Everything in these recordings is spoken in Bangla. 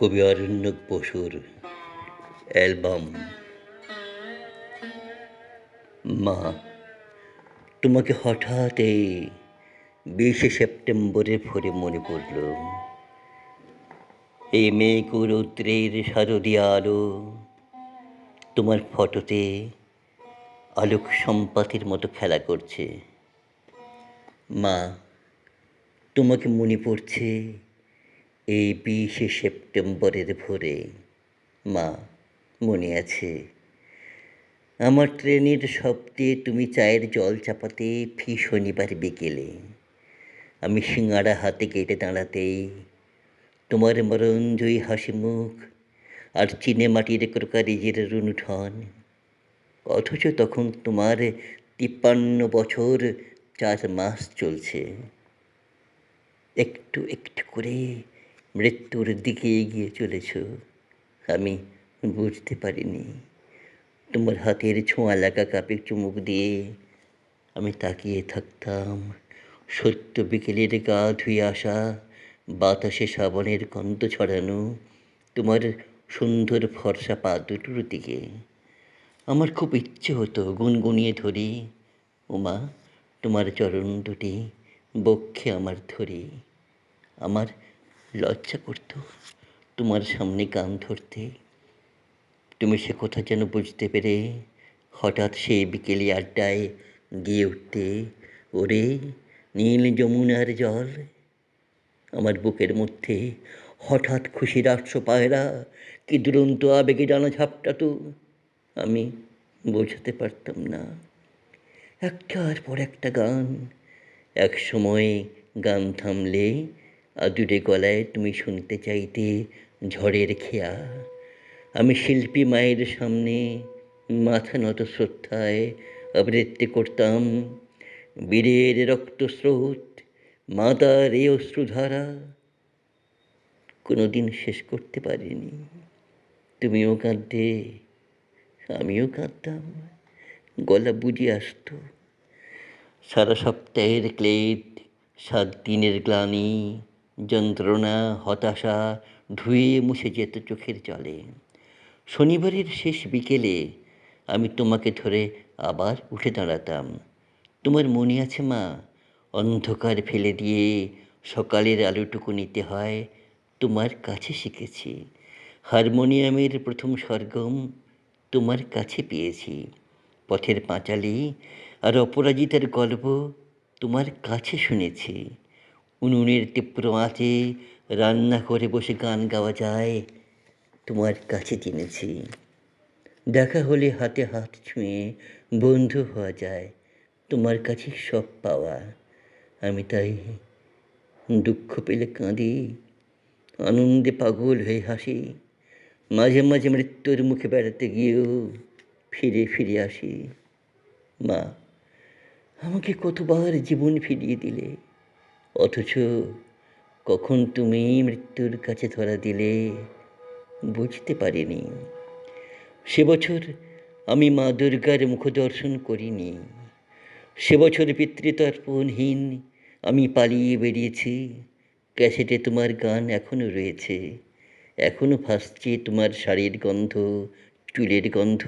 কবি অরণ্য বসুর অ্যালবাম। মা, তোমাকে হঠাৎ এই বিশে সেপ্টেম্বরের ভোরে মনে পড়ল। এই মেঘ রৌদ্রের শারদীয় আলো তোমার ফটোতে আলোক সম্পাতের মতো খেলা করছে। মা, তোমাকে মনে পড়ছে এই বিশে সেপ্টেম্বরের ভোরে। মা, মনে আছে? আমার ট্রেনের শব্দে তুমি চায়ের জল চাপাতে ফি শনিবার বিকেলে। আমি সিঙাড়া হাতে কেটে দাঁড়াতেই তোমার মরঞ্জয়ী হাসি মুখ আর চিনে মাটির ক্রোকারিজের রুনুঠন। অথচ তখন তোমার তিপ্পান্ন বছর চার মাস চলছে। একটু একটু করে মৃত্যুর দিকে এগিয়ে চলেছ। আমি বুঝতে পারিনি। তোমার হাতের ছোঁয়া লাগা কাপে চুমুক দিয়ে আমি তাকিয়ে থাকতাম। সত্য বিকেলের গা ধুয়ে আসা বাতাসে শ্রাবণের গন্ধ ছড়ানো তোমার সুন্দর ফর্সা পা দুটোর দিকে। আমার খুব ইচ্ছে হতো গুনগুনিয়ে ধরি। ওমা তোমার চরণ দুটি বক্ষে আমার ধরি। আমার লজ্জা করতো তোমার সামনে গান ধরতে। তুমি সে কথা যেন বুঝতে পেরে হঠাৎ সেই বিকেলে আড্ডায় গিয়ে উঠতে, ওরে নীল যমুনার জল। আমার বুকের মধ্যে হঠাৎ খুশির আটশো পায়রা, কি দুরন্ত আবেগে ডানা ঝাপটাতো আমি বোঝাতে পারতাম না। একটার পর একটা গান, এক সময় গান থামলে আদুরে গলায় তুমি শুনতে চাইতে ঝড়ের খেয়া। আমি শিল্পী মায়ের সামনে মাথা নত শ্রদ্ধায় আবৃত্তি করতাম। বীরের রক্তস্রোত মাতার এ অশ্রুধারা কোনো দিন শেষ করতে পারিনি। তুমিও কাঁদতে, আমিও কাঁদতাম, গলা বুঝে আসতো। সারা সপ্তাহের ক্লেদ, সাত দিনের গ্লানি যন্ত্রণা, হতাশা, ধুয়ে মুছে যেত চোখের জলে। শনিবারের শেষ বিকেলে আমি তোমাকে ধরে আবার উঠে দাঁড়াতাম। তোমার মনে আছে মা? অন্ধকার ফেলে দিয়ে সকালের আলোটুকু নিতে হয়, তোমার কাছে শিখেছি। হারমোনিয়ামের প্রথম সরগম তোমার কাছে পেয়েছি। পথের পাঁচালি আর অপরাজিতার গল্প তোমার কাছে শুনেছি। উনুনের তীব্র আঁচে রান্না করে বসে গান গাওয়া যায়। তোমার কাছে জেনেছি। দেখা হলে হাতে হাত ছুঁয়ে বন্ধু হওয়া যায়। তোমার কাছে সব পাওয়া। আমি তাই দুঃখ পেলে কাঁদি। আনন্দে পাগল হয়ে হাসি। মাঝে মাঝে মৃত্যুর মুখে বেড়াতে গিয়েও ফিরে ফিরে আসি। মা, আমাকে কতবার জীবন ফিরিয়ে দিলে? অথচ কখন তুমি মৃত্যুর কাছে ধরা দিলে বুঝতে পারিনি। সে বছর আমি মা দুর্গার মুখ দর্শন করিনি। সে বছর পিতৃতর্পণহীন আমি পালিয়ে বেরিয়েছি। ক্যাসেটে তোমার গান এখনও রয়েছে। এখনও ভাসছে তোমার শাড়ির গন্ধ, চুলের গন্ধ।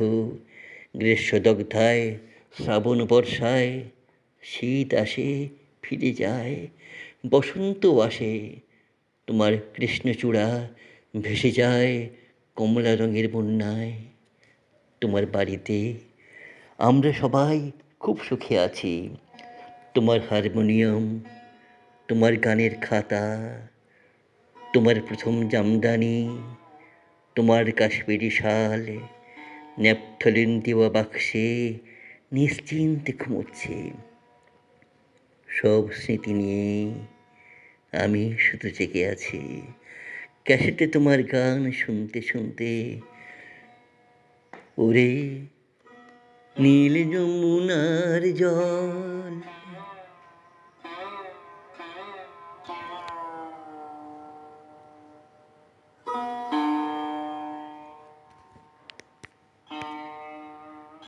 গ্রীষ্মদগ্ধায়, শ্রাবণ বর্ষায় শীত আসে ফিরে যায়। বসন্ত আসে, তোমার কৃষ্ণচূড়া ভেসে যায় কমলা রঙের বন্যায়। তোমার বাড়িতে আমরা সবাই খুব সুখে আছি। তোমার হারমোনিয়াম, তোমার গানের খাতা, তোমার প্রথম জামদানি, তোমার কাশ্মীরি শাল, ন্যাপথলিন দেওয়া বাক্সে নিশ্চিন্তে ঘুমোচ্ছে। সব স্মৃতি নিয়ে আমি শুধু জেগে আছি। ক্যাসেটে তোমার গান শুনতে শুনতে ওরে নীল যমুনার জল